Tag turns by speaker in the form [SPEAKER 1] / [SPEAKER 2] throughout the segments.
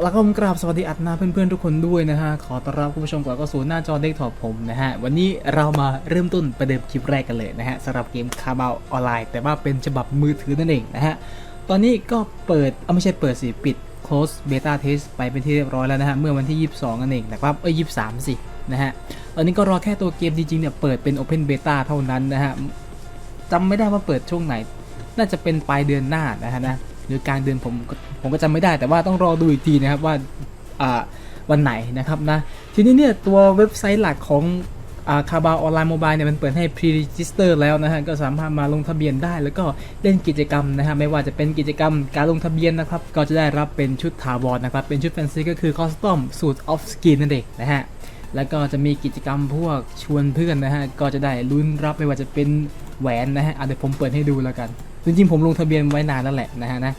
[SPEAKER 1] แล้วก็ผมกราบสวัสดีอัดนาเพื่อนๆทุกคนด้วยนะฮะ ขอต้อนรับคุณผู้ชมกลับเข้าสู่หน้าจอเด็กถอดผมนะฮะ วันนี้เรามาเริ่มต้นประเดิมคลิปแรกกันเลยนะฮะสำหรับเกมคาบาออนไลน์ แต่ว่าเป็นฉบับมือถือนั่นเองนะฮะ ตอนนี้ก็เปิดเอาไม่ใช่เปิดสิปิด close beta test ไปเป็นที่เรียบร้อยแล้วนะฮะ เมื่อวันที่ 22นั่นเองนะครับเอ้ย23 สินะฮะ ตอนนี้ก็รอแค่ตัวเกมจริงๆเนี่ยเปิดเป็น open beta เท่านั้นนะฮะจำไม่ได้ว่าเปิดช่วงไหน น่าจะเป็นปลายเดือนหน้านะฮะนะ หรือกลางเดือนผมผมก็จำไม่ได้แต่ว่าต้องรอดูอีกทีนะครับว่าวันไหนนะครับนะทีนี้เนี่ยตัวเว็บไซต์หลักของคาบาออนไลน์โมบายเนี่ยมันเปิดให้ pre-register แล้วนะฮะก็สามารถมาลงทะเบียนได้ แล้วก็เล่นกิจกรรมนะฮะไม่ว่าจะเป็นกิจกรรมการลงทะเบียนนะครับก็จะได้รับเป็นชุดถาวรนะครับเป็นชุดแฟนซีก็คือคอสตอมสูตรออฟสกินนั่นเองนะฮะแล้วก็จะมีกิจกรรมพวกชวนเพื่อนนะฮะก็จะได้ลุ้นรับไม่ว่าจะเป็นแหวนนะฮะเดี๋ยวผมเปิดให้ดูแล้วกัน จริงๆผมลงทะเบียนไว้นานแล้วแหละนะฮะนะ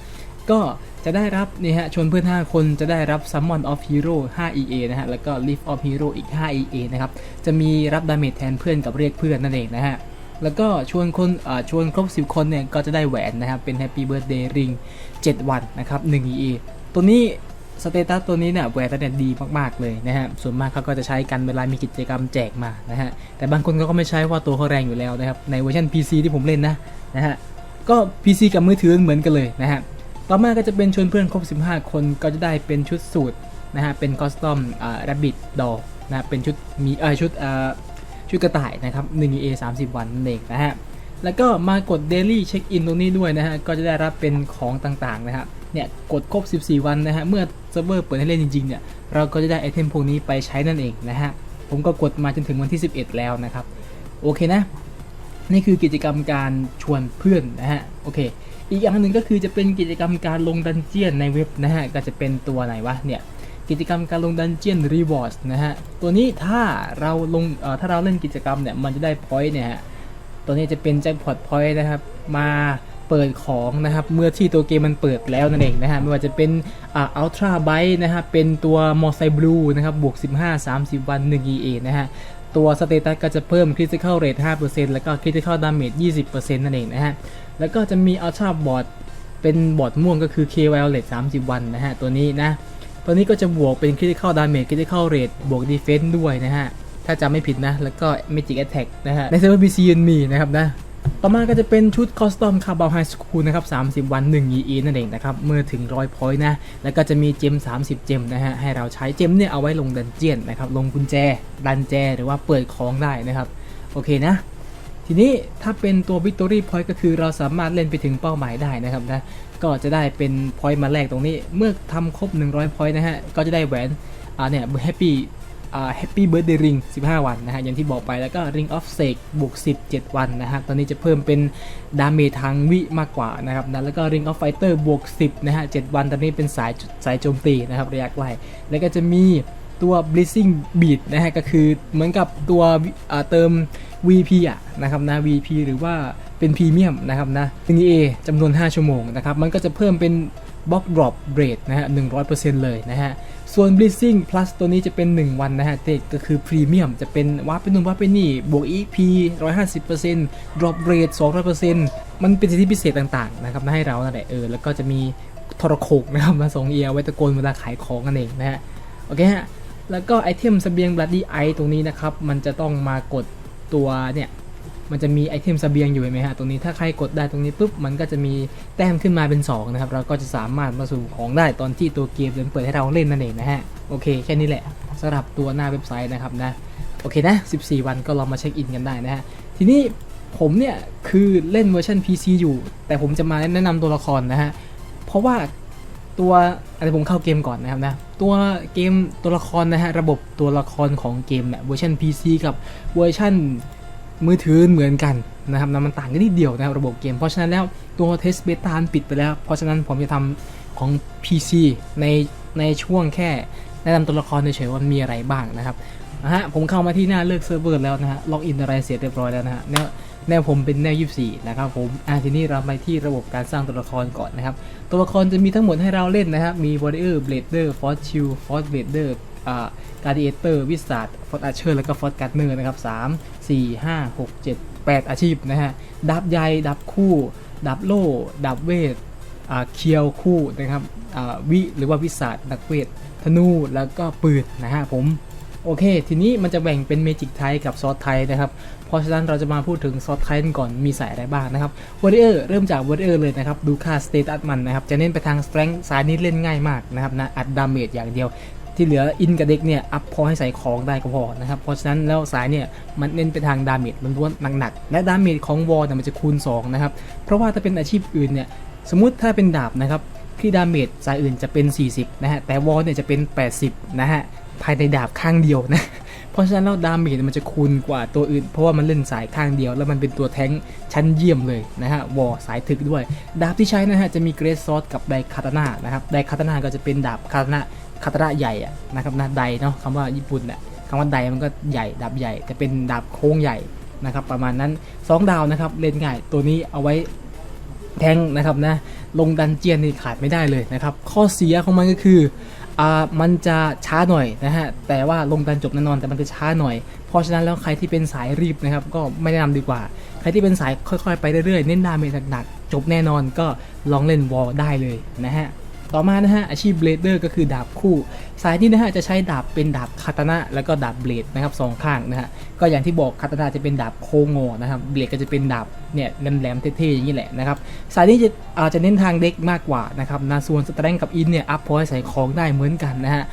[SPEAKER 1] ก็จะได้รับนี่ฮะชวนเพื่อน 5 คนจะได้รับ Summon of Hero 5 EA นะฮะ แล้วก็ Lift of Hero อีก 5 EA นะครับ จะมีรับดาเมจแทนเพื่อนกับเรียกเพื่อนนั่นเองนะฮะ แล้วก็ชวนคนชวนครบ 10 คนเนี่ย ก็จะได้แหวนนะครับ เป็น Happy Birthday Ring 7 วันนะครับ 1 EA ตัวนี้สเตตัสตัวนี้เนี่ยแหวนตัวเนี่ยดีมาก ๆ เลยนะฮะ ส่วนมากเขาก็จะใช้กันเวลามีกิจกรรมแจกมานะฮะ แต่บางคนเขาก็ไม่ใช้ว่าตัวเขาแรงอยู่แล้วนะครับ ในเวอร์ชัน PC ที่ผมเล่นนะนะฮะ ก็ PC กับมือถือเหมือนกันเลยนะฮะ ต่อมาก็จะเป็นชวนเพื่อนครบ 15 คนก็จะได้เป็นชุดสูตรนะฮะ เป็นคอสตอมอ่า rabbit doll นะเป็นชุดมีเออชุดอ่าชุดกระต่ายนะครับ 1A 30 วันนั่นเองนะฮะ แล้วก็มากด daily check in ตรงนี้ด้วยนะฮะ ก็จะได้รับเป็นของต่างๆนะฮะเนี่ยกดครบ 14 วันนะฮะ เมื่อเซิร์ฟเวอร์เปิดให้เล่นจริงๆเนี่ย เราก็จะได้ไอเทมพวกนี้ไปใช้นั่นเองนะฮะ ผมก็กดมาจนถึงวันที่ 11 แล้วนะครับ โอเคนะ นี่คือกิจกรรมการชวนเพื่อนนะฮะโอเค อีกอย่างหนึ่งก็คือจะเป็นกิจกรรมการลงดันเจียนในเว็บนะฮะก็จะเป็นตัวไหนวะเนี่ยกิจกรรมการลงดันเจียนรีวอร์ดนะฮะตัวนี้ถ้าเราลงเอ่อถ้าเราเล่นกิจกรรมเนี่ยมันจะได้พอยต์เนี่ยฮะตัวนี้จะเป็นแจ็คพอตพอยต์นะครับมาเปิดของนะครับเมื่อที่ตัวเกมมันเปิดแล้วนั่นเองนะฮะไม่ว่าจะเป็นอ่าอัลตร้าไบต์นะฮะเป็นตัวมอไซบลูนะครับบวก 15 30 วัน1 EA นะฮะ ตัวสเตตัสก็จะเพิ่ม Critical Rate 5%แล้วก็ Critical Damage 20%นั่นเองนะฮะ แล้วก็จะมี Ultra Board เป็นบอร์ดม่วงก็คือ K Violet 30 วันนะฮะ ตัวนี้นะ ตัวนี้ก็จะบวกเป็น Critical Damage Critical Rate บวก Defense ด้วยนะฮะ ถ้าจำไม่ผิดนะ แล้วก็ Magic Attack นะฮะ ในเซิร์ฟเวอร์ PC มีนะครับนะ ต่อมาก็จะเป็นชุดคอสตอมคาร์บาวไฮสคูลนะครับ 30 วัน 1 EE นั่นเองนะครับ เมื่อถึง100พอยต์นะ แล้วก็จะมีเจม 30 เจมนะฮะ ให้เราใช้เจมเนี่ยเอาไว้ลงดันเจียนนะครับ ลงกุญแจ ดันแจ หรือว่าเปิดของได้นะครับ โอเคนะ ทีนี้ถ้าเป็นตัว Victory Point ก็คือเราสามารถเล่นไปถึงเป้าหมายได้นะครับนะ ก็จะได้เป็น point มาแรกตรงนี้ เมื่อทำครบ 100 point นะฮะ ก็จะได้แหวน อ่าเนี่ย Happy อ่า Happy Birthday Ring 15 วันนะฮะอย่างที่บอกไปแล้วก็ Ring of Sake บวก10 7วันนะฮะตอนนี้จะเพิ่มเป็นดาเมจทางวิมากกว่านะครับนะแล้วก็ Ring of Fighter บวก10นะฮะ7วันตอนนี้เป็นสายสายโจมตีนะครับระยะไกลแล้วก็จะมีตัว Blazing Beat นะฮะก็คือเหมือนกับตัวเติม VP อะนะครับนะ VP หรือว่าเป็นพรีเมียมนะครับนะ 1A จำนวน 5 ชั่วโมงนะครับมันก็จะเพิ่มเป็นบล็อกดรอปเบรทนะฮะ100%เลยนะฮะ ส่วน Blazing Plus ตัวนี้จะเป็น 1 วันนะฮะเตก็คือพรีเมียมจะเป็นวาร์ปเป็นนู่นวาร์เป็นนี่ บวก EP 150% drop rate 200%มันเป็นสิทธิพิเศษต่างๆนะครับนะให้เรานั่นแหละเออแล้วก็จะมีทรโขกนะครับมาส่งเอียไว้ตะโกนเวลาขายของกันเองนะฮะโอเคฮะแล้วก็ไอเทมเสบียง Bloody Ice ตรงนี้นะครับ มันจะต้องมากดตัวเนี่ย มันจะมีไอเทมสเสบียงอยู่เห็นไหมฮะตรงนี้ถ้าใครกดได้ตรงนี้ปุ๊บมันก็จะมีแต้มขึ้นมาเป็น 2 นะครับ เราก็จะสามารถมาสู่ของได้ตอนที่ตัวเกมเริ่มเปิดให้เราเล่นนั่นเองนะฮะโอเคแค่นี้แหละสำหรับตัวหน้าเว็บไซต์นะครับนะโอเคนะ 14 วันก็ลองมาเช็คอินกันได้นะฮะทีนี้ผมเนี่ยคือเล่นเวอร์ชัน PC อยู่ แต่ผมจะมาแนะนำตัวละครนะฮะเพราะว่าตัวอะไรผมเข้าเกมก่อนนะครับนะตัวเกมตัวละครนะฮะระบบตัวละครของเกมเนี่ยเวอร์ชัน PC กับเวอร์ชัน มือถือเหมือนกันนะครับนะมันต่างกันนิดเดียวนะครับระบบเกม เพราะฉะนั้นแล้วตัวเทสเบต้าปิดไปแล้ว เพราะฉะนั้นผมจะทำของ PC ในในช่วงแค่แนะนำตัวละครเฉยๆว่ามีอะไรบ้างนะครับนะฮะผมเข้ามาที่หน้าเลือกเซิร์ฟเวอร์แล้วนะฮะล็อกอินอะไรเสร็จเรียบร้อยแล้วนะฮะแนวแนวผมเป็นแนว 24 นะครับผมอะทีนี้เราไปที่ระบบการสร้างตัวละครก่อนนะครับ ตัวละครจะมีทั้งหมดให้เราเล่นนะครับ มี Warrior Blader Force Shield Force Blader อ่า Gladiator Wizard Force Archer แล้วก็ Force Gunner นะครับ3 4 5 6 7 8 อาชีพนะฮะ ดับใยดับคู่ ดับโล่ ดับเวทเคียวคู่นะครับวิหรือว่าวิสาดนักเวท ธนู แล้วก็ปืนนะฮะผม โอเค ทีนี้มันจะแบ่งเป็นเมจิกไทยกับซอสไทยนะครับ เพราะฉะนั้นเราจะมาพูดถึงซอสไทกันก่อน มีสายอะไรบ้างนะครับวอริเออร์เริ่มจากวอริเออร์เลยนะครับ ดูค่าสเตตัสมันนะครับ จะเน้นไปทางสเตร n ง h สายนี้เล่นง่ายมากนะครับนะ อัดดาเมจอย่างเดียว ที่เหลืออินกับเด็กเนี่ยอัพพอให้ใส่ของได้ก็พอนะครับ เพราะฉะนั้นแล้วสายเนี่ยมันเน้นไปทางดาเมจล้วนๆหนักๆและดาเมจของวอลเนี่ยมันจะคูณ2นะครับเพราะว่าถ้าเป็นอาชีพอื่นเนี่ยสมมุติถ้าเป็นดาบนะครับที่ดาเมจสายอื่นจะเป็น 40 นะฮะแต่วอลเนี่ยจะเป็น 80 นะฮะภายในดาบข้างเดียวนะเพราะฉะนั้นแล้วดาเมจมันจะคูณกว่าตัวอื่น เพราะว่ามันเล่นสายข้างเดียว แล้วมันเป็นตัวแท้งชั้นเยี่ยมเลยนะฮะวอลสายถึกด้วย ดาบที่ใช้นะฮะจะมีเกรสซอสกับไดคาตานานะครับไดคาตานาก็จะเป็นดาบคาตานา คาตานาใหญ่อะนะครับนะไดเนาะคำว่าญี่ปุ่นอะคำว่าไดมันก็ใหญ่ดาบใหญ่จะเป็นดาบโค้งใหญ่นะครับประมาณนั้นสองดาวนะครับเล่นง่ายตัวนี้เอาไว้แทงนะครับนะลงดันเจียนนี่ขาดไม่ได้เลยนะครับข้อเสียของมันก็คืออ่ามันจะช้าหน่อยนะฮะแต่ว่าลงดันจบแน่นอนแต่มันจะช้าหน่อย เพราะฉะนั้นแล้วใครที่เป็นสายรีบนะครับก็ไม่แนะนำดีกว่า ใครที่เป็นสายค่อยๆ ไปเรื่อยๆเน้นดาเมจหนักๆจบแน่นอนก็ลองเล่นวอลได้เลยนะฮะ ต่อมานะฮะอาชีพเบลเดอร์ก็คือดาบคู่ สายนี้นะฮะจะใช้ดาบเป็นดาบคาตานะแล้วก็ดาบเบลดนะครับสองข้างนะฮะก็อย่างที่บอกคาตานะจะเป็นดาบโคงงอนะครับเบลดก็จะเป็นดาบเนี่ยแหลมๆเท่ๆอย่างนี้แหละนะครับสายนี้จะอาจจะเน้นทางเด็กมากกว่านะครับนะส่วนสเตรนกับอินเนี่ยอัพพอให้ใส่ของได้เหมือนกันนะฮะ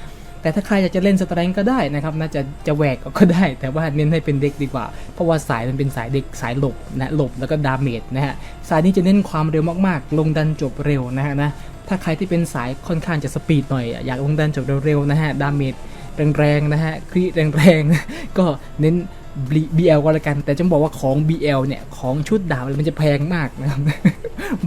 [SPEAKER 1] แต่ถ้าใครอยากจะเล่นสเตรนก็ได้นะครับน่าจะจะแหวกก็ได้ แต่ว่าเน้นให้เป็นเด็กดีกว่า เพราะว่าสายมันเป็นสายเด็กสายหลบนะหลบแล้วก็ดาเมจนะฮะสายนี้จะเน้นความเร็วมากๆ ลงดันจบเร็วนะฮะนะ ถ้าใครที่เป็นสายค่อนข้างจะสปีดหน่อย อยากลงดันจบเร็วๆนะฮะ ดาเมจแรงๆนะฮะครีแรงๆ ก็เน้น BL ก็แล้วกัน แต่จะบอกว่าของ BL เนี่ย ของชุดดาบมันจะแพงมากนะครับ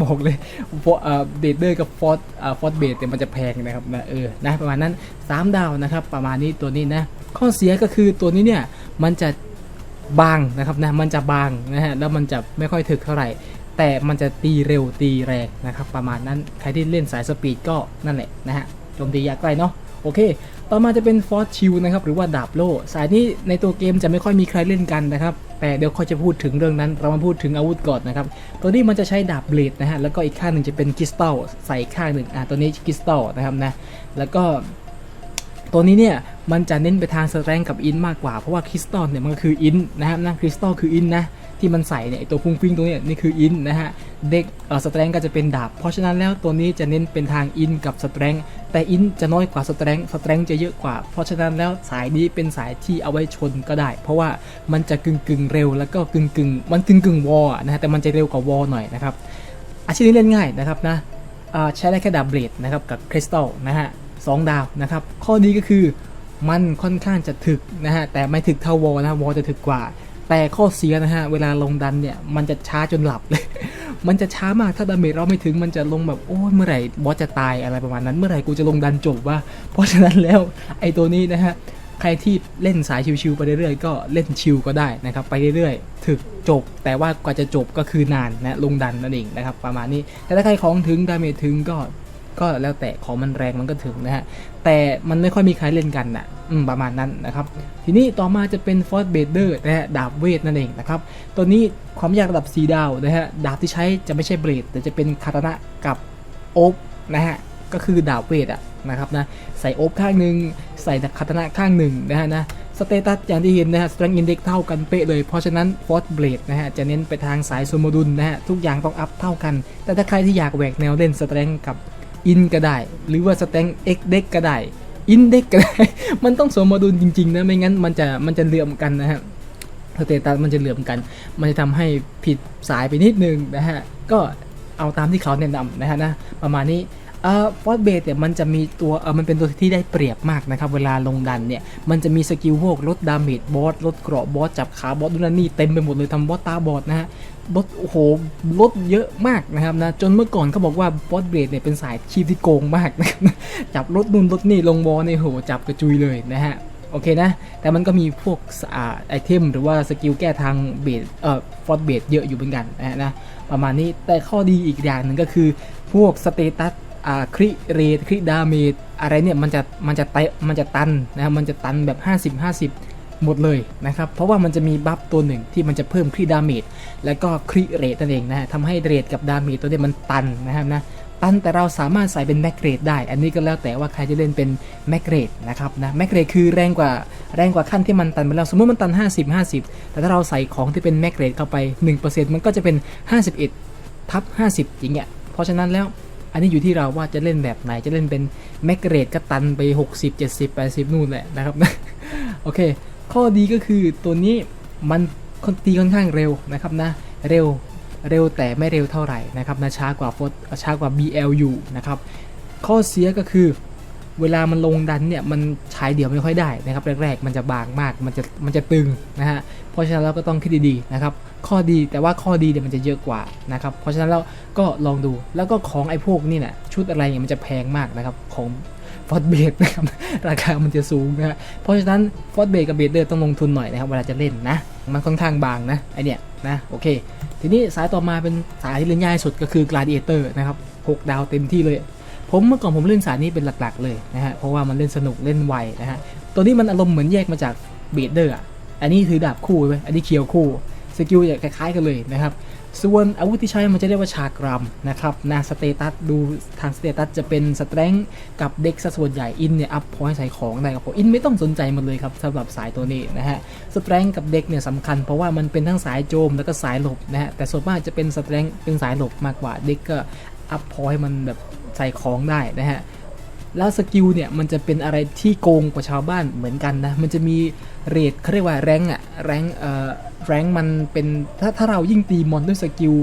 [SPEAKER 1] บอกเลยเพราะเดดเดอร์กับฟอร์ดฟอร์ดเบดเนี่ยมันจะแพงนะครับนะเออนะประมาณนั้น 3 ดาวนะครับ ประมาณนี้ตัวนี้นะ ข้อเสียก็คือตัวนี้เนี่ย มันจะบางนะครับนะมันจะบางนะฮะแล้วมันจะไม่ค่อยถึกเท่าไหร่ แต่มันจะตีเร็วตีแรงนะครับ ประมาณนั้นใครที่เล่นสายสปีดก็นั่นแหละนะฮะโจมตียากใกล้เนาะโอเค ต่อมาจะเป็นฟอร์ชิลนะครับ หรือว่าดาบโล่ สายนี้ในตัวเกมจะไม่ค่อยมีใครเล่นกันนะครับ แต่เดี๋ยวค่อยจะพูดถึงเรื่องนั้น เรามาพูดถึงอาวุธก่อนนะครับ ตัวนี้มันจะใช้ดาบเบลดนะฮะ แล้วก็อีกข้างหนึ่งจะเป็นคริสตัล ใส่ข้างหนึ่งอะตัวนี้คริสตัลนะครับนะ แล้วก็ ตัวนี้เนี่ย มันจะเน้นไปทางสแตรงกับอินมากกว่า เพราะว่าคริสตัลเนี่ยมันก็คืออินนะครับนะคริสตัลคืออินนะ ที่มันใส่เนี่ยตัวฟุ้งฟิ้งตัวเนี้ยนี่คืออินนะฮะเด็กเอ่อสแตรงก็จะเป็นดาบ เพราะฉะนั้นแล้วตัวนี้จะเน้นเป็นทางอินกับสแตรงแต่อินจะน้อยกว่าสแตรงสแตรงจะเยอะกว่า เพราะฉะนั้นแล้วสายนี้เป็นสายที่เอาไว้ชนก็ได้ เพราะว่ามันจะกึ่งกึ่งๆเร็วแล้วก็กึ่งกึ่งๆมันกึ่งกึ่งวอลนะฮะแต่มันจะเร็วกว่าวอลหน่อยนะครับอาชีพนี้เล่นง่ายนะครับนะใช้ได้แค่ดาบเบลดนะครับกับคริสตัลนะฮะสองดาวนะครับข้อดีก็คือมันค่อนข้างจะถึกนะฮะแต่ไม่ถึกเท่าวอลนะวอลจะถึกกว่า แต่ข้อเสียนะฮะ เวลาลงดันเนี่ย มันจะช้าจนหลับเลย มันจะช้ามากถ้าดาเมจเราไม่ถึงมันจะลงแบบโอ้ยเมื่อไหร่บอสจะตายอะไรประมาณนั้น เมื่อไหร่กูจะลงดันจบว่า เพราะฉะนั้นแล้วไอ้ตัวนี้นะฮะใครที่เล่นสายชิวๆไปเรื่อยๆก็เล่นชิวก็ได้นะครับไปเรื่อยๆถึกจบ แต่ว่ากว่าจะจบก็คือนานนะลงดันนั่นเองนะครับประมาณนี้แต่ถ้าใครของถึงดาเมจถึงก็ ก็แล้วแต่ของมันแรงมันก็ถึงนะฮะ แต่มันไม่ค่อยมีใครเล่นกันนะ่ะอืมประมาณนั้นนะครับ ทีนี้ต่อมาจะเป็นฟอร์ b เบเดอร์นะฮะดาบเวทนั่นเองนะครับ ตัวนี้ความยากระดับ 4 ดาวนะฮะ ดาบที่ใช้จะไม่ใช่เบลดแต่จะเป็นคาตานะกับโอ๊บนะฮะ ก็คือดาบเวทอะนะครับนะ ใส่โอ๊บข้างหนึ่งใส่คาตานะข้างหนึ่งนะฮะนะสเตตัสอย่างที่เห็นนะฮะ strength index เท่ากันเป๊ะเลย เพราะฉะนั้น force blade นะฮะ จะเน้นไปทางสายสมดุลนะฮะ ทุกอย่างต้องอัพเท่ากัน แต่ถ้าใครที่อยากแหวกแนวเล่น strength กับ อินก็ได้ หรือว่าสแตงเอ็กเด็กก็ได้อินเด็กก็ได้ มันต้องสมดุลจริงๆนะไม่งั้นมันจะมันจะเหลื่อมกันนะฮะสเตตัสมันจะเหลื่อมกัน มันจะทำให้ผิดสายไปนิดนึงนะฮะก็เอาตามที่เขาแนะนำนะฮะนะประมาณนี้ เอ่อฟอสเบสเนี่ยมันจะมีตัวเออมันเป็นตัวที่ได้เปรียบมากนะครับ เวลาลงดันเนี่ย มันจะมีสกิลพวกลดดาเมจบอสลดเกราะบอสจับขาบอสดูนนนี่เต็มไปหมดเลยทำบอสตาบอดนะฮะลดโอ้โหลดเยอะมากนะครับนะจนเมื่อก่อนเขาบอกว่าบอสเบรดเนี่ยเป็นสายชีพที่โกงมากนะจับรถนู่นรถนี่ลงบอลในโหจับกระจุยเลยนะฮะโอเคนะ แต่มันก็มีพวกอาไอเทมหรือว่าสกิลแก้ทางเบสเอ่อฟอร์เบสเยอะอยู่เหมือนกันนะฮะนะประมาณนี้แต่ข้อดีอีกอย่างหนึ่งก็คือพวกสเตตัส คริเรทคริดาเมจอะไรเนี่ยมันจะมันจะเตะมันจะตันนะครับมันจะตันแบบ 50 50 หมดเลยนะครับ เพราะว่ามันจะมีบัฟตัวหนึ่งที่มันจะเพิ่มครีดาเมจแล้วก็ครีเรทนั่นเองนะฮะทำให้เรทกับดาเมจตัวนี้มันตันนะครับนะตันแต่เราสามารถใส่เป็นแมกเรดได้ อันนี้ก็แล้วแต่ว่าใครจะเล่นเป็นแมกเรดนะครับนะแมกเรดคือแรงกว่าแรงกว่าขั้นที่มันตันไปแล้วสมมติมันตัน 50 50 แต่ถ้าเราใส่ของที่เป็นแมกเรดเข้าไป 1%มันก็จะเป็น 51ทับ50 อย่างเงี้ยเพราะฉะนั้นแล้ว อันนี้อยู่ที่เราว่าจะเล่นแบบไหนจะเล่นเป็นแมกเรดก็ตันไป 60 70 80 นู่นแหละนะครับ โอเค ข้อดีก็คือตัวนี้มันตีค่อนข้างเร็วนะครับนะ เร็วเร็วแต่ไม่เร็วเท่าไหร่นะครับนะช้ากว่าฟอช้ากว่า BLU นะครับ ข้อเสียก็คือเวลามันลงดันเนี่ยมันใช้เดี่ยวไม่ค่อยได้นะครับแรกๆ มันจะบางมากมันจะมันจะตึงนะฮะ เพราะฉะนั้นเราก็ต้องคิดดีๆนะครับข้อดีแต่ว่าข้อดีเนี่ยมันจะเยอะกว่านะครับเพราะฉะนั้นเราก็ลองดูแล้วก็ของไอ้พวกนี่นะชุดอะไรเนี่ยมันจะแพงมากนะครับของฟอสเบดนะครับราคามันจะสูงนะฮะเพราะฉะนั้นฟอสเบดกับเบดเดอร์ต้องลงทุนหน่อยนะครับเวลาจะเล่นนะ มันค่อนข้างบางนะไอเนี่ยนะโอเค ทีนี้สายต่อมาเป็นสายที่เล่นง่ายสุดก็คือ Gladiator นะครับ6ดาวเต็มที่เลย ผมเมื่อก่อนผมเล่นสายนี้เป็นหลักๆเลยนะฮะเพราะว่ามันเล่นสนุกเล่นไวนะฮะตัวนี้มันอารมณ์เหมือนแยกมาจากเบดเดอร์อะ อันนี้ถือดาบคู่ไปอันนี้เคียวคู่สกิลจะคล้ายๆกันเลยนะครับส่วนอาวุธที่ใช้มันจะเรียกว่าชากรัมนะครับนะสเตตัสดูทางสเตตัสจะเป็นสเตรนท์กับเด็กซะส่วนใหญ่อินเนี่ยอัพพอยต์ใส่ของได้ครับผมอินไม่ต้องสนใจมันเลยครับสำหรับสายตัวนี้นะฮะสเตรนท์กับเด็กเนี่ยสำคัญเพราะว่ามันเป็นทั้งสายโจมแล้วก็สายหลบนะฮะแต่ส่วนมากจะเป็นสเตรนท์เป็นสายหลบมากกว่าเด็กก็อัพพอยต์มันแบบใส่ของได้นะฮะ แล้วสกิลเนี่ยมันจะเป็นอะไรที่โกงกว่าชาวบ้านเหมือนกันนะ มันจะมีเรทเขาเรียกว่าแรงอะแรงเอ่อแรงมันเป็นถ้าถ้าเรายิ่งตีมอนด้วยสกิล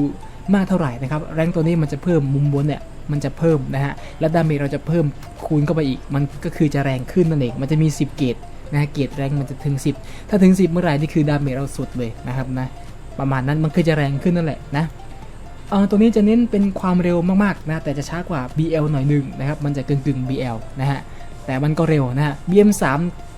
[SPEAKER 1] มากเท่าไหร่นะครับแรงตัวนี้มันจะเพิ่มมุมบนเนี่ยมันจะเพิ่มนะฮะและดาเมจเราจะเพิ่มคูณเข้าไปอีก มันก็คือจะแรงขึ้นนั่นเองมันจะมี 10 เกรดนะฮะเกรดแรงมันจะถึง 10 ถ้าถึง 10 เมื่อไหร่นี่คือดาเมจเราสุดเลยนะครับนะประมาณนั้นมันคือจะแรงขึ้นนั่นแหละนะ เออตัวนี้จะเน้นเป็นความเร็วมากๆนะแต่จะช้ากว่า BL หน่อยหนึ่งนะครับมันจะกึ่งๆ BL นะฮะแต่มันก็เร็วนะฮะ BM3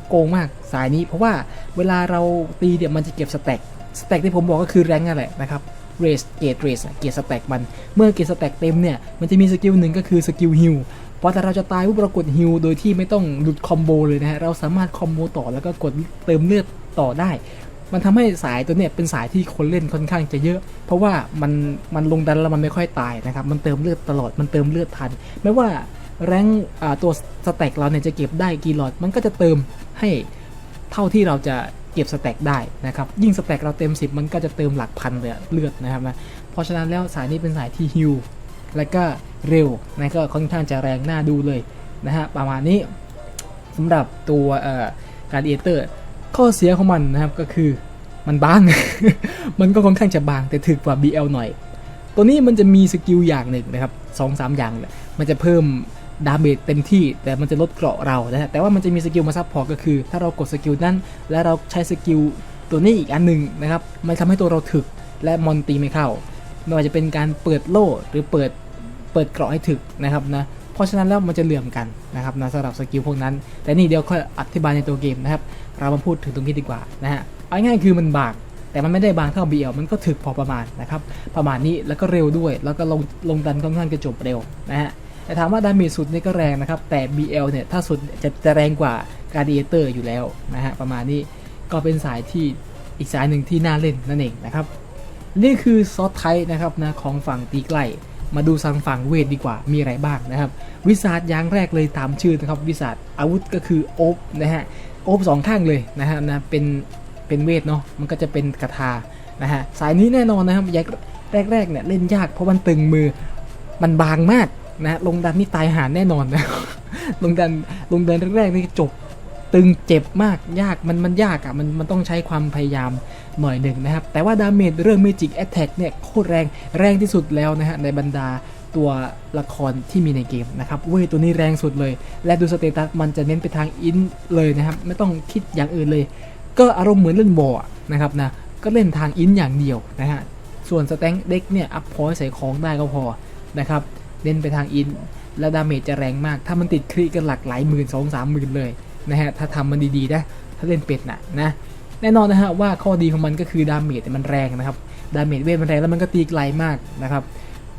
[SPEAKER 1] โกงมากสายนี้ เพราะว่าเวลาเราตีเนี่ยมันจะเก็บสแต็กสแต็กที่ผมบอกก็คือแรงนั่นแหละนะครับเรสเกตเรสเกตสแต็กมันเมื่อเกตสแต็กเต็มเนี่ยมันจะมีสกิลหนึ่งก็คือสกิลฮิลพอแต่เราจะตายปุ๊บเรากดฮิลโดยที่ไม่ต้องหลุดคอมโบเลยนะฮะเราสามารถคอมโบต่อแล้วก็กดเติมเลือดต่อได้ มันทำให้สายตัวเนี้ยเป็นสายที่คนเล่นค่อนข้างจะเยอะ เพราะว่ามันมันลงดันแล้วมันไม่ค่อยตายนะครับ มันเติมเลือดตลอด มันเติมเลือดทัน ไม่ว่าแรงตัวสแต็กเราเนี่ยจะเก็บได้กี่หลอด มันก็จะเติมให้เท่าที่เราจะเก็บสแต็กได้นะครับ ยิ่งสแต็กเราเต็ม 10 มันก็จะเติมหลักพันเลยเลือดนะครับนะ เพราะฉะนั้นแล้วสายนี้เป็นสายที่ฮิวและก็เร็วนะก็ค่อนข้างจะแรงน่าดูเลยนะฮะประมาณนี้สำหรับตัวการเอเตอร์ ข้อเสียของมันนะครับก็คือมันบาง มันก็ค่อนข้างจะบางแต่ถึกกว่า BL หน่อย ตัวนี้มันจะมีสกิลอย่างหนึ่งนะครับสองสามอย่างเลยมันจะเพิ่มดาเมจเต็มที่แต่มันจะลดเกราะเรานะแต่ว่ามันจะมีสกิลมาซับพอร์ตก็คือ ถ้าเรากดสกิลนั้น แล้วเราใช้สกิลตัวนี้อีกอันหนึ่งนะครับ มันทำให้ตัวเราถึกและมอนตีไม่เข้า ไม่ว่าจะเป็นการเปิดโล่หรือเปิดเปิดเกราะให้ถึกนะครับนะ เพราะฉะนั้นแล้วมันจะเหลื่อมกันนะครับนะสำหรับสกิลพวกนั้น แต่นี่เดี๋ยวค่อยอธิบายในตัวเกมนะครับ เรามาพูดถึงตรงนี้ดีกว่านะฮะเอาง่ายคือมันบางแต่มันไม่ได้บางเท่า BL มันก็ถึกพอประมาณนะครับ ประมาณนี้แล้วก็เร็วด้วย แล้วก็ลงลงดันค่อนข้างจะจบเร็วนะฮะแต่ถามว่าดาเมจสุดนี่ก็แรงนะครับ แต่ BL เนี่ย ถ้าสุดจะจะแรงกว่า Gladiator อยู่แล้วนะฮะประมาณนี้ก็เป็นสายที่อีกสายหนึ่งที่น่าเล่นนั่นเองนะครับ นี่คือซอสไทป์นะครับนะของฝั่งตีใกล้มาดูทางฝั่งเวทดีกว่ามีอะไรบ้างนะครับ วิสาดอย่างแรกเลยตามชื่อนะครับ วิสาดอาวุธก็คือโอบนะฮะ โอบสองข้างเลยนะฮะนะเป็นเป็นเวทเนาะมันก็จะเป็นกระทานะฮะสายนี้แน่นอนนะครับยักแรกๆเนี่ยเล่นยากเพราะมันตึงมือมันบางมากนะลงดันนี่ตายหาแน่นอนนะลงดันลงดันแรกๆนี่จบ ตึงเจ็บมากยากมันมันยากอะ่ะมันมันต้องใช้ความพยายามหน่อยหนึ่งนะครับ แต่ว่าดาเมจเรื่อง Magic Attack เนี่ยโคตรแรงแรงที่สุดแล้วนะฮะในบรรดาตัวละครที่มีในเกมนะครับเว้ยตัวนี้แรงสุดเลย และดูสเตตัสมันจะเน้นไปทางอินเลยนะครับ ไม่ต้องคิดอย่างอื่นเลย ก็อารมณ์เหมือนเล่นบอร์นะครับนะก็เล่นทางอินอย่างเดียวนะฮะส่วนสแต็งเด็กเนี่ยอัพพอยต์ใส่ของได้ก็พอนะครับเล่นไปทางอินแล้วดาเมจจะแรงมาก ถ้ามันติดครีกันหลักหลายหมื่นสองสามหมื่นเลย นะฮะถ้าทำมันดีๆนะถ้าเล่นเป็ดนะนะแน่นอนนะฮะว่าข้อดีของมันก็คือดาเมจมันแรงนะครับดาเมจเวทมันแรงแล้วมันก็ตีไกลมากนะครับ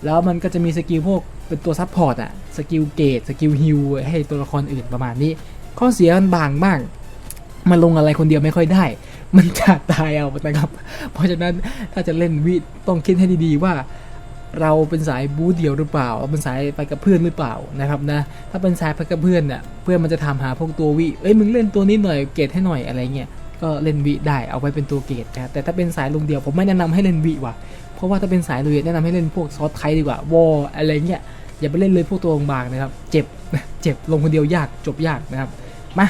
[SPEAKER 1] แล้วมันก็จะมีสกิลพวกเป็นตัวซับพอร์ตอะสกิลเกตสกิลฮิลให้ตัวละครอื่นประมาณนี้ ข้อเสียมันบางมาก มันลงอะไรคนเดียวไม่ค่อยได้ มันจะตายเอานะครับ เพราะฉะนั้นถ้าจะเล่นวิต้องคิดให้ดีๆว่า เราเป็นสายบู๊เดี่ยวหรือเปล่าเราเป็นสายไปกับเพื่อนหรือเปล่านะครับนะถ้าเป็นสายไปกับเพื่อนเนี่ยเพื่อนมันจะถามหาพวกตัววิเอ้ยมึงเล่นตัวนี้หน่อยเกรดให้หน่อยอะไรเงี้ยก็เล่นวิได้เอาไว้เป็นตัวเกรดนะแต่ถ้าเป็นสายลงเดียวผมไม่แนะนำให้เล่นวิว่ะเพราะว่าถ้าเป็นสายลุยแนะนำให้เล่นพวกซอสไทยดีกว่าวอลอะไรเงี้ยอย่าไปเล่นเลยพวกตัวบางๆนะครับเจ็บเจ็บลงคนเดียวยากจบยากนะครับมา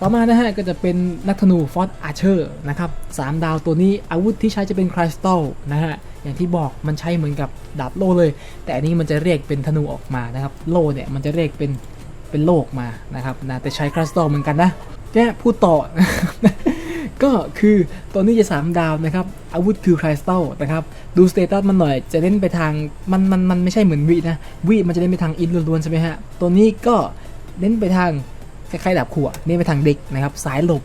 [SPEAKER 1] ต่อมานะฮะก็จะเป็นนักธนูฟอสอาร์เชอร์นะครับสามดาวตัวนี้อาวุธที่ใช้จะเป็นคริสตัลนะฮะ อย่างที่บอกมันใช้เหมือนกับดาบโล่เลย แต่อันนี้มันจะเรียกเป็นธนูออกมานะครับ โล่เนี่ยมันจะเรียกเป็นเป็นโลกมานะครับนะแต่ใช้คริสตัลเหมือนกันนะแกพูดต่อ ก็คือตัวนี้จะ3ดาวนะครับ อาวุธคือคริสตัลนะครับ ดูสเตตัสมันหน่อยจะเล่นไปทางมันมันมันไม่ใช่เหมือนวินะวิมันจะเล่นไปทางอินล้วนๆใช่ไหมฮะตัวนี้ก็เล่นไปทางคล้ายๆดาบขู่อะเล่นไปทางเด็กนะครับ สายหลบ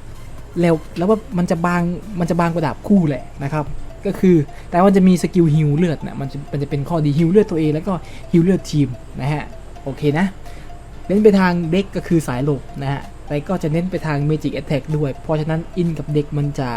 [SPEAKER 1] เร็วแล้วว่ามันจะบางมันจะบางกว่าดาบคู่แหละนะครับ ก็คือ แต่ว่าจะมีสกิลฮิวเลือดนะมันจะมันจะเป็นข้อดีฮิวเลือดตัวเองแล้วก็ฮิวเลือดทีมนะฮะโอเคนะเน้นไปทางเด็กก็คือสายหลบนะฮะแต่ก็จะเน้นไปทางเมจิกแอตแทกด้วย เพราะฉะนั้นอินกับเด็กมันจะ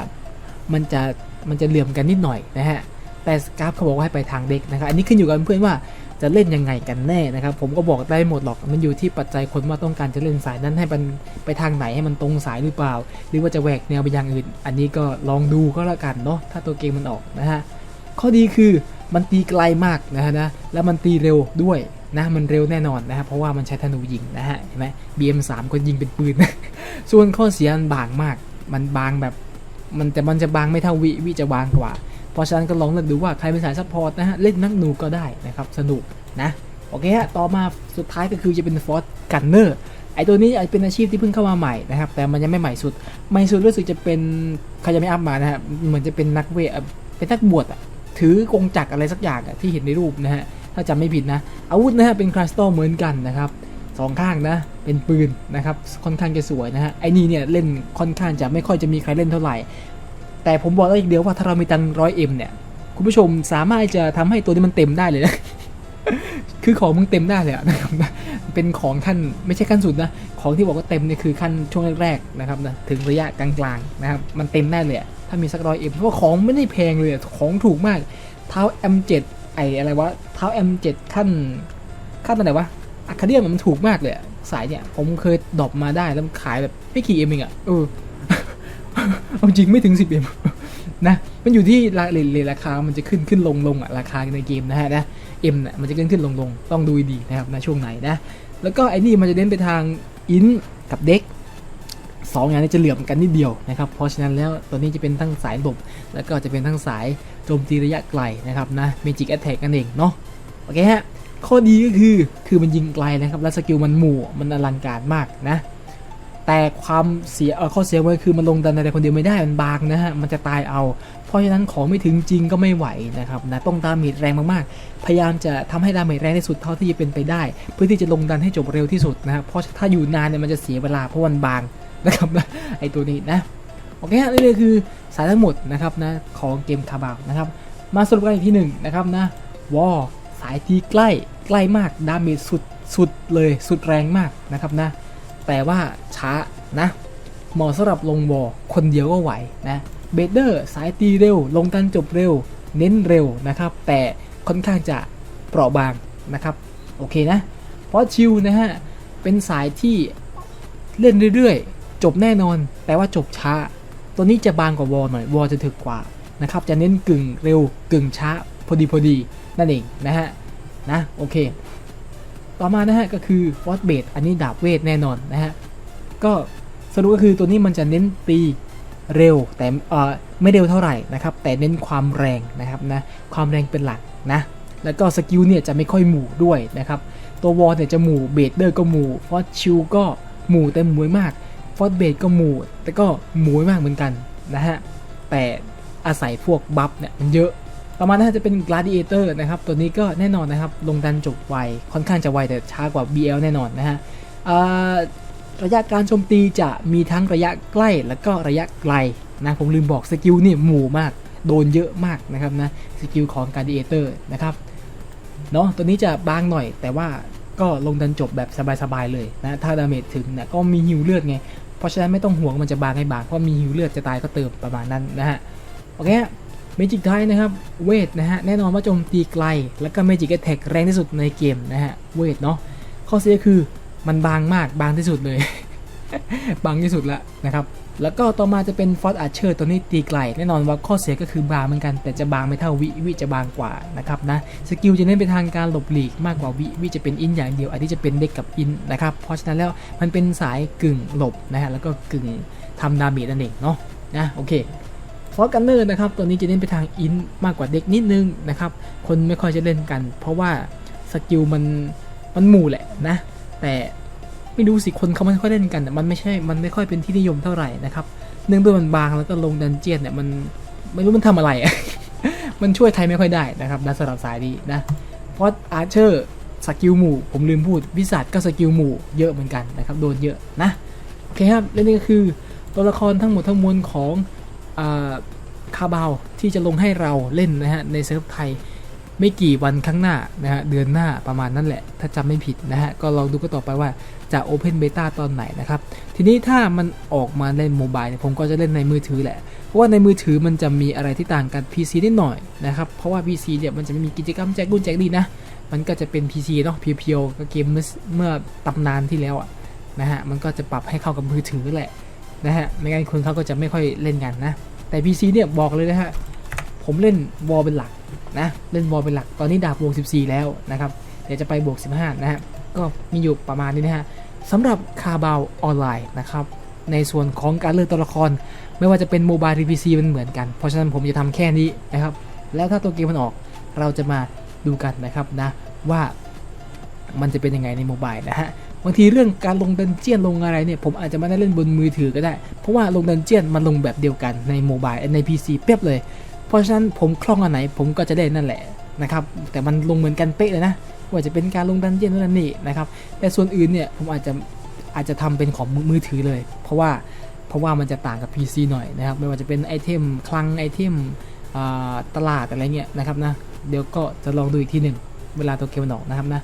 [SPEAKER 1] มันจะมันจะเหลื่อมกันนิดหน่อยนะฮะแต่กราฟเขาบอกว่าให้ไปทางเด็กนะครับอันนี้ขึ้นอยู่กับเพื่อนว่า จะเล่นยังไงกันแน่นะครับ ผมก็บอกได้หมดหรอกมันอยู่ที่ปัจจัยคนว่าต้องการจะเล่นสายนั้นให้มันไปทางไหนให้มันตรงสายหรือเปล่า หรือว่าจะแหวกแนวไปอย่างอื่น อันนี้ก็ลองดูก็แล้วกันเนาะถ้าตัวเกมมันออกนะฮะข้อดีคือมันตีไกลมากนะฮะนะแล้วมันตีเร็วด้วยนะมันเร็วแน่นอนนะครับเพราะว่ามันใช้ธนูยิงนะฮะเห็นไหม BM3 ก็ยิงเป็นปืน ส่วนข้อเสียมันบางมาก มันบางแบบ มันจะมันจะบางไม่เท่าวิวิจะบางกว่า เพราะฉะนั้นก็ลองเลือกดูว่าใครเป็นสายซัพพอร์ตนะฮะเล่นนักหนูก็ได้นะครับสนุกนะโอเคฮะต่อมาสุดท้ายก็คือจะเป็นฟอร์ e กันเนอร์ไอตัวนี้อาจเป็นอาชีพที่เพิ่งเข้ามาใหม่นะครับ แต่มันยังไม่ใหม่สุด ใหม่สุดรู้สึกจะเป็นใครจะไม่อัพมานะฮะเหมือนจะเป็นนักเวเป็นนักบวชอะถือกงจักรอะไรสักอย่างอะที่เห็นในรูปนะฮะถ้าจำไม่ผิดนะ อาวุธนะฮะเป็นคริสตัลเหมือนกันนะครับสองข้างนะ เป็นปืนนะครับ ค่อนข้างจะสวยนะฮะไอ้นี่เนี่ยเล่นค่อนข้างจะไม่ค่อยจะมีใครเล่นเท่าไหร่ แต่ผมบอกได้อีกเดียวว่าถ้าเรามีตังร้อยเอ็มเนี่ย คุณผู้ชมสามารถจะทำให้ตัวนี้มันเต็มได้เลยนะ คือของมึงเต็มได้เลยนะครับเป็นของขั้นไม่ใช่ขั้นสุดนะ ของที่บอกว่าเต็มเนี่ยคือขั้นช่วงแรกๆนะครับนะ ถึงระยะกลางๆนะครับ มันเต็มได้เลยถ้ามีสักร้อยเอ็มเพราะว่าของไม่ได้แพงเลย ของถูกมาก เท้า M7 ไออะไรวะ เท้า M7 ขั้น ขั้นอะไรวะอะคาเดียมมันถูกมากเลย สายเนี่ย ผมเคยดรอปมาได้แล้วขายแบบไม่กี่เอ็มเองอะเออ เอาจริงไม่ถึง 10เอ็มนะ มันอยู่ที่ราเรทราคา มันจะขึ้นขึ้นลงลงอะราคาในเกมนะฮะนะเอ็มเนี่ยมันจะขึ้นขึ้นลงลงต้องดูดีนะครับนะช่วงไหนนะ แล้วก็ไอ้นี่มันจะเน้นไปทางอินกับเด็กสองอย่างนี้จะเหลื่อมกันนิดเดียวนะครับ เพราะฉะนั้นแล้วตัวนี้จะเป็นทั้งสายหลบแล้วก็จะเป็นทั้งสายโจมตีระยะไกลนะครับนะเมจิกแอตแทกกันเองเนาะ โอเคฮะ ข้อดีก็คือ คือมันยิงไกลนะครับ แล้วสกิลมันหมู่ มันอลังการมากนะ แต่ความเสียข้อเสียมันคือมันลงดันในคนเดียวไม่ได้มันบางนะฮะมันจะตายเอา เพราะฉะนั้นของไม่ถึงจริงก็ไม่ไหวนะครับนะต้องดาเมจแรงมากๆ พยายามจะทำให้ดาเมจแรงที่สุดเท่าที่จะเป็นไปได้ เพื่อที่จะลงดันให้จบเร็วที่สุดนะเพราะถ้าอยู่นานเนี่ยมันจะเสียเวลาเพราะมันบางนะครับนะไอตัวนี้นะโอเคฮะนี่เลยคือสายทั้งหมดนะครับนะของเกมคาบาวนะครับมาสรุปกันอีกที่หนึ่งนะครับนะวอสายที่ใกล้ใกล้มากดาเมจสุดสุดเลยสุดแรงมากนะครับนะ แต่ว่าช้านะเหมาะสำหรับลงวอลคนเดียวก็ไหวนะเบเดอร์สายตีเร็ว ลงตันจบเร็ว เน้นเร็วนะครับ แต่ค่อนข้างจะเปราะบางนะครับ โอเคนะ เพราะชิวนะฮะ เป็นสายที่เล่นเรื่อยๆ จบแน่นอน แต่ว่าจบช้า ตัวนี้จะบางกว่าวอลหน่อยวอลจะถึกกว่านะครับ จะเน้นกึ่งเร็วกึ่งช้าพอดีพอดีนั่นเองนะฮะนะโอเค ต่อมานะฮะก็คือฟอสเบดอันนี้ดาบเวทแน่นอนนะฮะ ก็สรุปก็คือตัวนี้มันจะเน้นตีเร็วแต่เออไม่เร็วเท่าไหร่นะครับ แต่เน้นความแรงนะครับนะความแรงเป็นหลักนะ แล้วก็สกิลเนี่ยจะไม่ค่อยหมู่ด้วยนะครับ ตัววอลเนี่ยจะหมู่เบดเดอร์ก็หมู่ฟอสชิลก็หมู่แต่หมู่มากฟอสเบดก็หมู่แต่ก็หมู่ไม่มากเหมือนกันนะฮะแต่อาศัยพวกบัฟเนี่ยมันเยอะ ต่อมาน่าจะเป็น Gladiator นะครับ ตัวนี้ก็แน่นอนนะครับ ลงดันจบไว ค่อนข้างจะไวแต่ช้ากว่า BL แน่นอนนะฮะระยะการโจมตีจะมีทั้งระยะใกล้แล้วก็ระยะไกลนะผมลืมบอกสกิลนี่หมู่มาก โดนเยอะมากนะครับนะสกิลของ Gladiator นะครับเนาะตัวนี้จะบางหน่อย แต่ว่าก็ลงดันจบแบบสบายๆเลยนะถ้าดาเมจถึงนะก็มีฮิวเลือดไง เพราะฉะนั้นไม่ต้องห่วงมันจะบางให้บางเพราะมีฮิวเลือดจะตายก็เติมประมาณนั้นนะฮะโอเค เมจิกไทนะครับเวทนะฮะแน่นอนว่าโจมตีไกล แล้วก็เมจิกแท็กแรงที่สุดในเกมนะฮะเวทเนาะข้อเสียคือมันบางมากบางที่สุดเลย บางที่สุดละนะครับแล้วก็ต่อมาจะเป็นฟอสอาร์เชอร์ตัวนี้ตีไกล แน่นอนว่าข้อเสียก็คือบางเหมือนกัน แต่จะบางไม่เท่าวิวิจะบางกว่านะครับนะสกิลจะเน้นไปทางการหลบหลีกมากกว่าวิวิจะเป็นอินอย่างเดียวอันนี้จะเป็นเด็กกับอินนะครับเพราะฉะนั้นแล้วมันเป็นสายกึ่งหลบนะฮะแล้วก็กึ่งทำดาเมจนั่นเองเนาะนะโอเค ฟอสกันเนอร์นะครับตัวนี้จะเน้นไปทางอินมากกว่าเด็กนิดนึงนะครับ คนไม่ค่อยจะเล่นกัน เพราะว่าสกิลมันมันหมู่แหละนะ แต่ไม่รู้สิคนเขาไม่ค่อยเล่นกัน มันไม่ใช่ มันไม่ค่อยเป็นที่นิยมเท่าไหร่นะครับ เนื่องด้วยมันบางแล้วก็ลงดันเจียนเนี่ยมันไม่รู้มันทำอะไร มันช่วยไทยไม่ค่อยได้นะครับนะสำหรับสายนี้นะฟอสอาร์เชอร์สกิลหมู่ ผมลืมพูดวิสัทก็สกิลหมู่เยอะเหมือนกันนะครับ โดนเยอะนะ โอเคครับ และนี่ก็คือตัวละครทั้งหมดทั้งมวลของ คาบาวที่จะลงให้เราเล่นนะฮะในเซิร์ฟไทยไม่กี่วันข้างหน้านะฮะเดือนหน้าประมาณนั่นแหละ ถ้าจำไม่ผิดนะฮะ ก็ลองดูก็ต่อไปว่าจะ Open Beta ตอนไหนนะครับ ทีนี้ถ้ามันออกมาในโมบายเนี่ยผมก็จะเล่นในมือถือแหละ เพราะว่าในมือถือมันจะมีอะไรที่ต่างกัน PC นิดหน่อยนะครับ เพราะว่า PC เนี่ยมันจะไม่มีกิจกรรมแจกรุ่นแจกดีนะ มันก็จะเป็น PC เนาะเพียวๆก็เกมเมื่อเมื่อตำนานที่แล้วอะนะฮะมันก็จะปรับให้เข้ากับมือถือแหละ นะฮะไม่งั้นคนเขาก็จะไม่ค่อยเล่นกันนะ แต่ PC เนี่ยบอกเลยนะฮะผมเล่นวอลเป็นหลักนะเล่นวอลเป็นหลักตอนนี้ดาบบวก 14 แล้วนะครับเดี๋ยวจะไปบวก 15 นะฮะก็มีอยู่ประมาณนี้นะฮะสำหรับคาบาวออนไลน์นะครับในส่วนของการเลือกตัวละคร ไม่ว่าจะเป็นโมบายหรือ PC มันเหมือนกัน เพราะฉะนั้นผมจะทำแค่นี้นะครับ แล้วถ้าตัวเกมมันออกเราจะมาดูกันนะครับนะว่ามันจะเป็นยังไงในโมบายนะฮะ บางทีเรื่องการลงดันเจียนลงอะไรเนี่ยผมอาจจะไม่ได้เล่นบนมือถือก็ได้ เพราะว่าลงดันเจียนมันลงแบบเดียวกันในโมบายใน PC เปียบเลย เพราะฉะนั้นผมคล่องอันไหนผมก็จะเล่นนั่นแหละนะครับแต่มันลงเหมือนกันเป๊ะเลยนะว่าจะเป็นการลงดันเจียนนั่นนี่นะครับแต่ส่วนอื่นเนี่ยผมอาจจะอาจจะทำเป็นของมือถือเลย เพราะว่าเพราะว่ามันจะต่างกับ PC หน่อยนะครับไม่ว่าจะเป็นไอเทมคลังไอเทมตลาดอะไรเงี้ยนะครับนะเดี๋ยวก็จะลองดูอีกทีหนึ่งเวลาตัวเกมมันออกนะครับนะ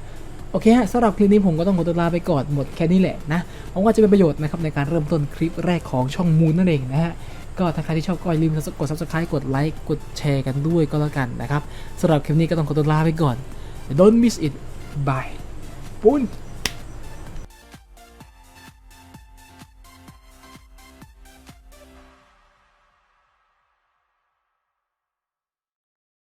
[SPEAKER 1] โอเคฮะสำหรับคลิปนี้ผมก็ต้องขอตัวลาไปก่อนหมดแค่นี้แหละนะหวังว่าจะเป็นประโยชน์นะครับในการเริ่มต้นคลิปแรกของช่องมูนนั่นเองนะฮะก็ถ้าใครที่ชอบก็อย่าลืมกด subscribe กดไลค์กดแชร์กันด้วยก็แล้วกันนะครับสำหรับคลิปนี้ก็ต้องขอตัวลาไปก่อน don't miss it bye ปุ้น